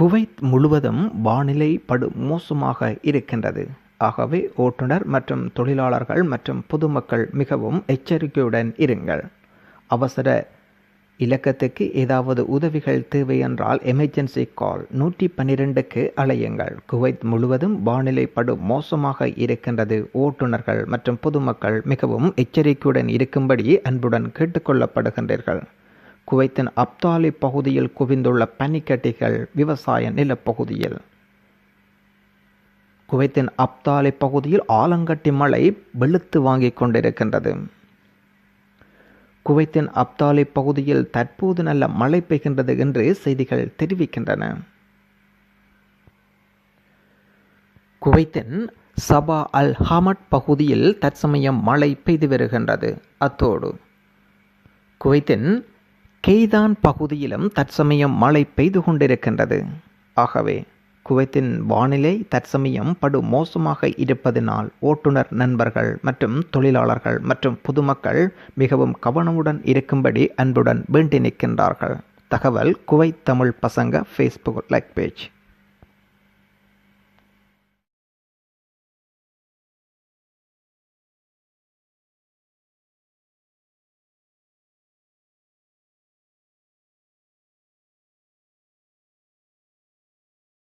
Kuwait முழுவதும் வானிலை படு மோசமாக இருக்கின்றது. ஆகவே ஓட்டுநர் மற்றும் தொழிலாளர்கள் மற்றும் பொதுமக்கள் மிகவும் எச்சரிக்கையுடன் இருங்கள். அவசர இலக்கத்துக்கு ஏதாவது உதவிகள் தேவை என்றால் எமர்ஜென்சி கால் நூற்றி பன்னிரெண்டுக்கு அலையுங்கள் குவைத் முழுவதும் வானிலை படு மோசமாக இருக்கின்றது. ஓட்டுநர்கள் மற்றும் பொதுமக்கள் மிகவும் எச்சரிக்கையுடன் இருக்கும்படி அன்புடன் கேட்டுக்கொள்ளப்படுகின்றீர்கள். குவைத்தின் அப்தாலி பகுதியில் குவிந்துள்ள பனிக்கட்டிகள் விவசாய நிலப்பகுதியில். குவைத்தின் அப்தாலி பகுதியில் ஆலங்கட்டி மழை வெளுத்து வாங்கிக் கொண்டிருக்கின்றது. குவைத்தின் அப்தாலி பகுதியில் தற்போது நல்ல மழை பெய்கின்றது என்று செய்திகள் தெரிவிக்கின்றன. குவைத்தின் சபா அல் ஹமட் பகுதியில் தற்சமயம் மழை பெய்து வருகின்றது. அத்தோடு குவைத்தின் கெய்தான் பகுதியிலும் தற்சமயம் மழை பெய்து கொண்டிருக்கின்றது. ஆகவே குவைத்தின் வானிலை தற்சமயம் படு மோசமாக இருப்பதனால் ஓட்டுநர் நண்பர்கள் மற்றும் தொழிலாளர்கள் மற்றும் பொதுமக்கள் மிகவும் கவனமுடன் இருக்கும்படி அன்புடன் வேண்டி நிற்கின்றார்கள். தகவல் குவைத் தமிழ் பசங்க ஃபேஸ்புக் லைக் பேஜ்